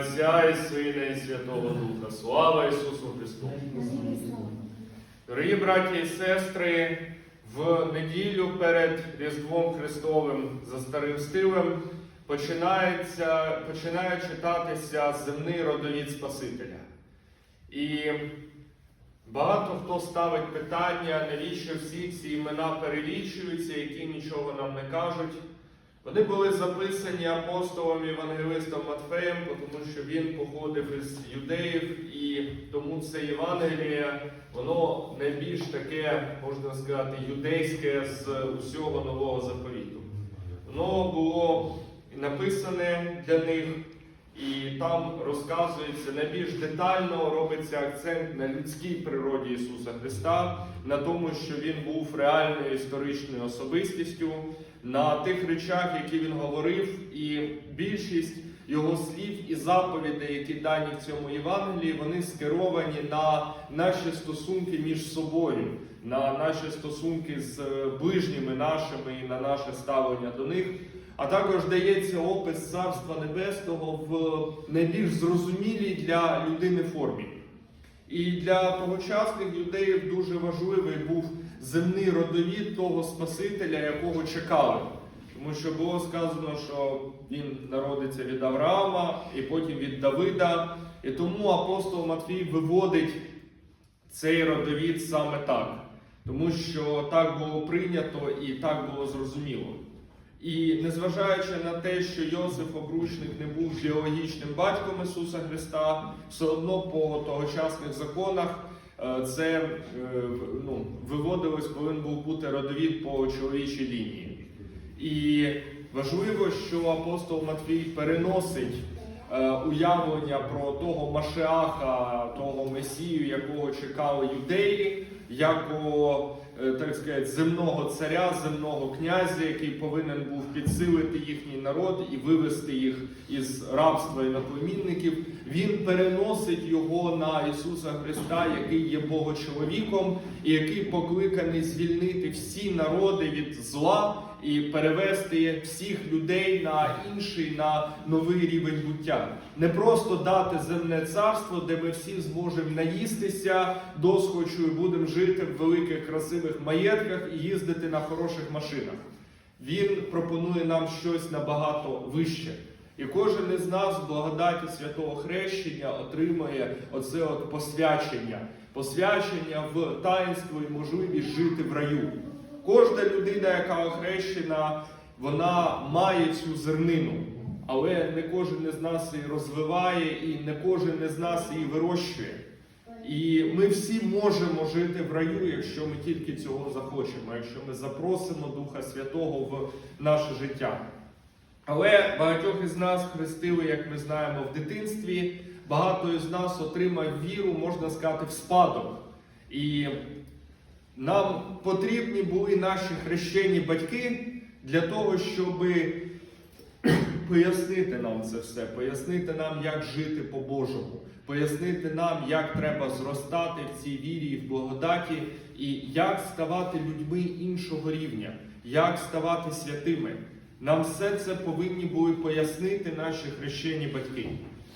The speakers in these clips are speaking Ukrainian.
Отця і Сина і Святого Духа. Слава Ісусу Христу! Дорогі браті і сестри, в неділю перед Різдвом Христовим за старим стилем починається, починає читатися земний родовід Спасителя. І багато хто ставить питання, навіщо всі ці імена перелічуються, які нічого нам не кажуть. Вони були записані апостолом Євангелистом Матфеєм, тому що він походив із юдеїв, і тому це Євангеліє, воно найбільш таке, можна сказати, юдейське з усього нового заповіту. Воно було написане для них, і там розказується найбільш детально робиться акцент на людській природі Ісуса Христа, на тому, що Він був реальною історичною особистістю, на тих речах, які він говорив, і більшість його слів і заповідей, які дані в цьому Євангелії, вони скеровані на наші стосунки між собою, на наші стосунки з ближніми нашими і на наше ставлення до них. А також дається опис Царства Небесного в найбільш зрозумілій для людини формі. І для тогочасних юдеїв дуже важливий був земний родовід того Спасителя, якого чекали. Тому що було сказано, що він народиться від Авраама і потім від Давида. І тому апостол Матвій виводить цей родовід саме так, тому що так було прийнято і так було зрозуміло. І незважаючи на те, що Йосиф Обручник не був біологічним батьком Ісуса Христа, все одно по тогочасних законах це е, ну, виводилось, повинен був бути родовід по чоловічій лінії. І важливо, що апостол Матвій переносить е, уявлення про того Машеаха, того Месію, якого чекали юдеї, е, так сказати, земного царя, земного князя, який повинен був підсилити їхній народ і вивести їх із рабства і наплемінників. Він переносить його на Ісуса Христа, який є Богочоловіком, і який покликаний звільнити всі народи від зла і перевести всіх людей на інший, на новий рівень буття. Не просто дати земне царство, де ми всі зможемо наїстися досхочу і будемо жити в великих красивих маєтках і їздити на хороших машинах. Він пропонує нам щось набагато вище. І кожен із нас в благодаті святого хрещення отримує оце от посвячення, посвячення в таїнство і можливість жити в раю. Кожна людина, яка охрещена, вона має цю зернину, але не кожен із нас її розвиває, і не кожен із нас її вирощує. І ми всі можемо жити в раю, якщо ми тільки цього захочемо, якщо ми запросимо Духа Святого в наше життя. Але багатьох із нас хрестили, як ми знаємо, в дитинстві. Багато із нас отримав віру, можна сказати, в спадок. І нам потрібні були наші хрещені батьки для того, щоб пояснити нам це все, пояснити нам, як жити по-божому, пояснити нам, як треба зростати в цій вірі і в благодаті, і як ставати людьми іншого рівня, як ставати святими. Нам все це повинні були пояснити наші хрещені батьки.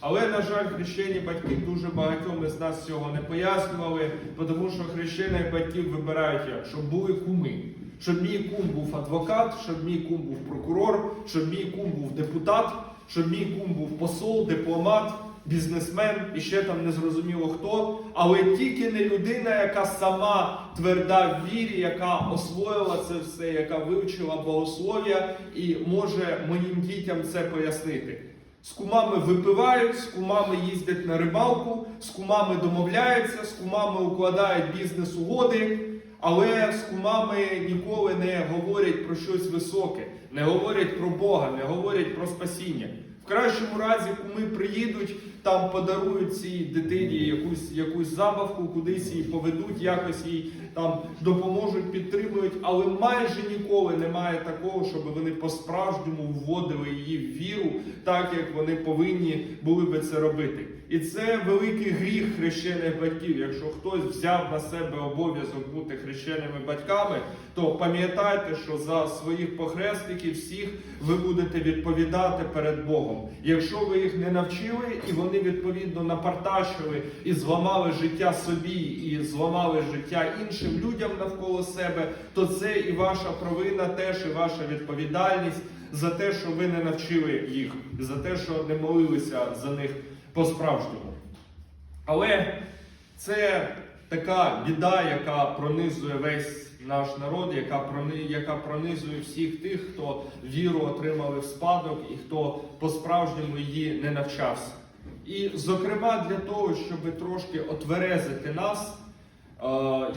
Але, на жаль, хрещені батьки дуже багатьом із нас цього не пояснювали, тому що хрещених батьків вибирають як, щоб були куми. Щоб мій кум був адвокат, щоб мій кум був прокурор, щоб мій кум був депутат, щоб мій кум був посол, дипломат, бізнесмен і ще там не зрозуміло хто. Але тільки не людина, яка сама тверда в вірі, яка освоїла це все, яка вивчила богослов'я і може моїм дітям це пояснити. З кумами випивають, з кумами їздять на рибалку, з кумами домовляються, з кумами укладають бізнес-угоди, але з кумами ніколи не говорять про щось високе, не говорять про Бога, не говорять про спасіння. Кращому разі куми приїдуть, там подарують цій дитині якусь якусь забавку, кудись її поведуть, якось їй там допоможуть, підтримують, але майже ніколи немає такого, щоб вони по-справжньому вводили її в віру, так як вони повинні були би це робити. І це великий гріх хрещених батьків. Якщо хтось взяв на себе обов'язок бути хрещеними батьками, то пам'ятайте, що за своїх похресників всіх ви будете відповідати перед Богом. Якщо ви їх не навчили, і вони відповідно напартачили і зламали життя собі, і зламали життя іншим людям навколо себе, то це і ваша провина, теж і ваша відповідальність за те, що ви не навчили їх, за те, що не молилися за них по-справжньому. Але це така біда, яка пронизує весь наш народ, яка прони- яка пронизує всіх тих, хто віру отримали в спадок і хто по-справжньому її не навчався. І, зокрема, для того, щоб трошки отверезити нас, е,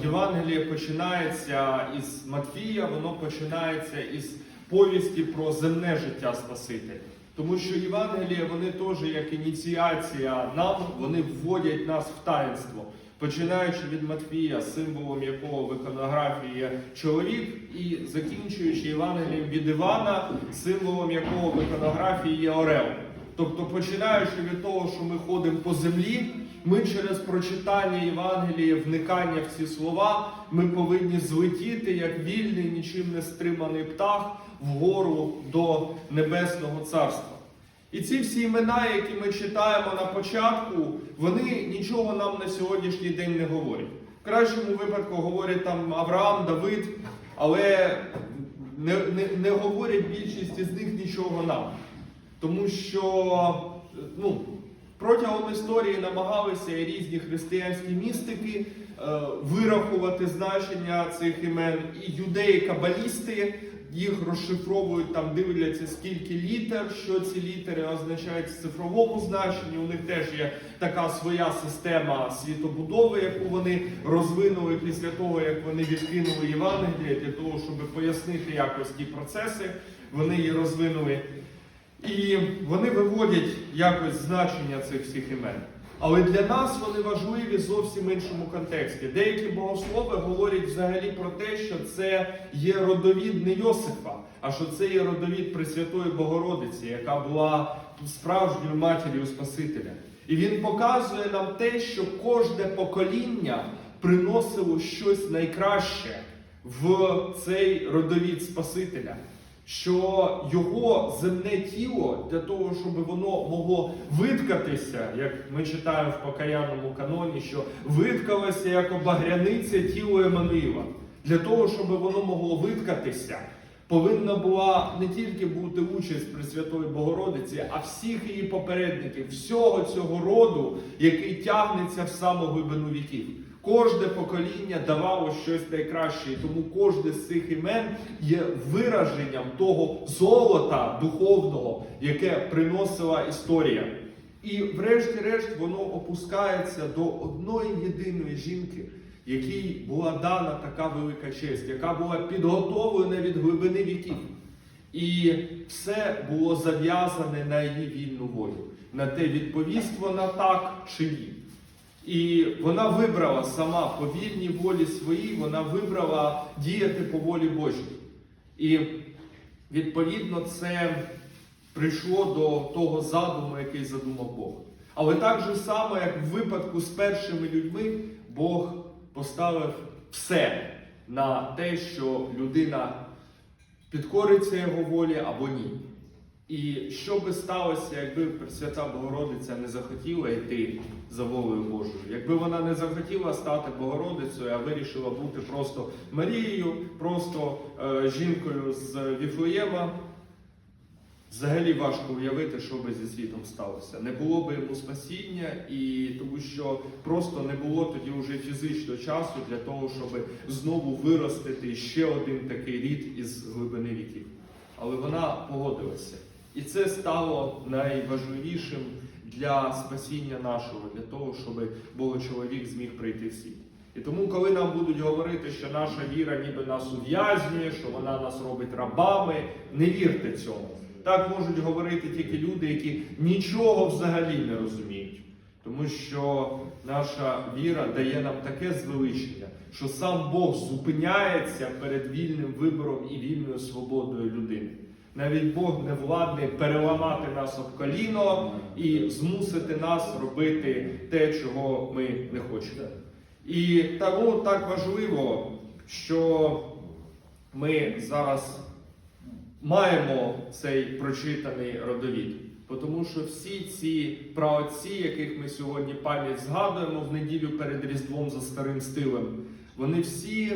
Євангеліє починається із Матфія, воно починається із повісті про земне життя Спасителя. Тому що Євангелія, вони теж як ініціація нам, вони вводять нас в таїнство. Починаючи від Матфія, символом якого в іконографії є чоловік, і закінчуючи Євангелієм від Івана, символом якого в іконографії є орел. Тобто, починаючи від того, що ми ходимо по землі, ми через прочитання Євангелія, вникання в ці слова, ми повинні злетіти як вільний, нічим не стриманий птах вгору до Небесного Царства. І ці всі імена, які ми читаємо на початку, вони нічого нам на сьогоднішній день не говорять. В кращому випадку говорять там Авраам, Давид, але не, не, не говорять більшість із них нічого нам. Тому що ну, протягом історії намагалися різні християнські містики е, вирахувати значення цих імен, і юдеї-кабалісти їх розшифровують, там дивляться, скільки літер, що ці літери означають в цифровому значенні. У них теж є така своя система світобудови, яку вони розвинули після того, як вони відкинули Євангеліє, для того, щоб пояснити якось ті процеси. Вони її розвинули. І вони виводять якось значення цих всіх імен. Але для нас вони важливі зовсім іншому контексті. Деякі богослови говорять взагалі про те, що це є родовід не Йосифа, а що це є родовід Пресвятої Богородиці, яка була справжньою матір'ю Спасителя. І він показує нам те, що кожне покоління приносило щось найкраще в цей родовід Спасителя що його земне тіло для того, щоб воно могло виткатися, як ми читаємо в покаянному каноні, що виткалося як обагряниця тіло Еммануїла. Для того, щоб воно могло виткатися, повинна була не тільки бути участь Пресвятої Богородиці, а всіх її попередників, всього цього роду, який тягнеться в саму глибину віків. Кожне покоління давало щось найкраще, і тому кожне з цих імен є вираженням того золота духовного, яке приносила історія. І, врешті-решт, воно опускається до одної єдиної жінки, якій була дана така велика честь, яка була підготовлена від глибини віків. І все було зав'язане на її вільну волю, на те, відповість вона так чи ні. І вона вибрала сама по вільній волі своїй, вона вибрала діяти по волі Божій. І відповідно це прийшло до того задуму, який задумав Бог. Але так же само, як в випадку з першими людьми, Бог поставив все на те, що людина підкориться його волі або ні. І що би сталося, якби Пресвята Богородиця не захотіла йти за волею Божою? Якби вона не захотіла стати Богородицею, а вирішила бути просто Марією, просто е, жінкою з Віфлеєма, взагалі важко уявити, що би зі світом сталося. Не було би йому спасіння, і тому що просто не було тоді вже фізично часу для того, щоб знову виростити ще один такий рід із глибини віків. Але вона погодилася. І це стало найважливішим для спасіння нашого, для того, щоб Богочоловік зміг прийти в світ. І тому, коли нам будуть говорити, що наша віра ніби нас ув'язнює, що вона нас робить рабами, не вірте цьому. Так можуть говорити тільки люди, які нічого взагалі не розуміють. Тому що наша віра дає нам таке звеличення, що сам Бог зупиняється перед вільним вибором і вільною свободою людини. Навіть Бог не владний переламати нас об коліно і змусити нас робити те, чого ми не хочемо. І тому так важливо, що ми зараз маємо цей прочитаний родовід. Тому що всі ці праотці, яких ми сьогодні пам'ять згадуємо в неділю перед Різдвом за старим стилем, вони всі,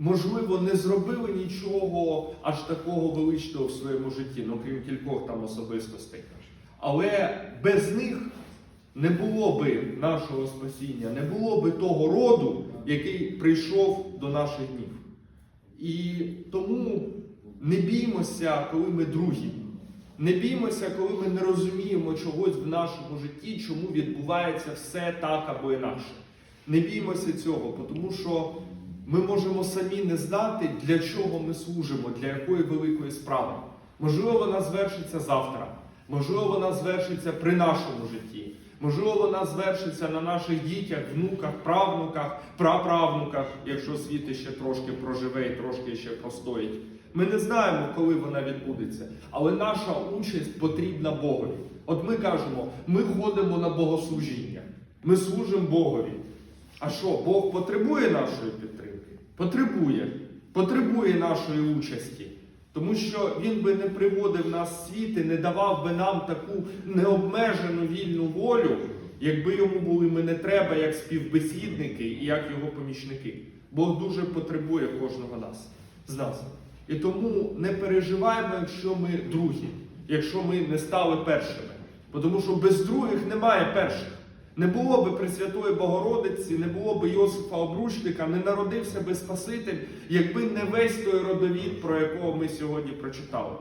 можливо, не зробили нічого аж такого величного в своєму житті, ну крім кількох там особистостей. Але без них не було би нашого спасіння, не було би того роду, який прийшов до наших днів. І тому не біймося, коли ми другі. Не біймося, коли ми не розуміємо чогось в нашому житті, чому відбувається все так або інакше. Не біймося цього, тому що ми можемо самі не знати, для чого ми служимо, для якої великої справи. Можливо, вона звершиться завтра, можливо, вона звершиться при нашому житті. Можливо, вона звершиться на наших дітях, внуках, правнуках, праправнуках, якщо світ ще трошки проживе і трошки ще простоїть. Ми не знаємо, коли вона відбудеться, але наша участь потрібна Богові. От ми кажемо, ми ходимо на богослужіння, ми служимо Богові. А що, Бог потребує нашої підтримки? Потребує. Потребує нашої участі. Тому що він би не приводив нас в світ і не давав би нам таку необмежену вільну волю, якби йому були ми не треба як співбесідники і як його помічники. Бог дуже потребує кожного нас з нас. І тому не переживаємо, якщо ми другі, якщо ми не стали першими. Тому що без других немає перших. Не було би Пресвятої Богородиці, не було би Йосифа Обручника, не народився би Спаситель, якби не весь той родовід, про якого ми сьогодні прочитали.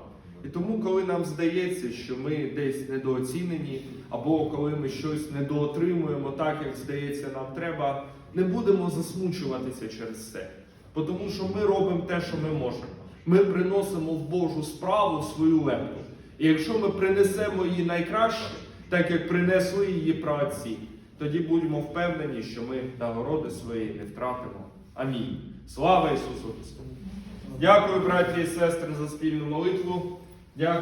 І тому, коли нам здається, що ми десь недооцінені, або коли ми щось недоотримуємо так, як здається, нам треба, не будемо засмучуватися через це. Тому що ми робимо те, що ми можемо. Ми приносимо в Божу справу свою лепту. І якщо ми принесемо її найкраще, так як принесли її праотці, тоді будьмо впевнені, що ми нагороди своєї не втратимо. Амінь. Слава Ісусу Христу! Дякую, браті і сестри, за спільну молитву. Дякую.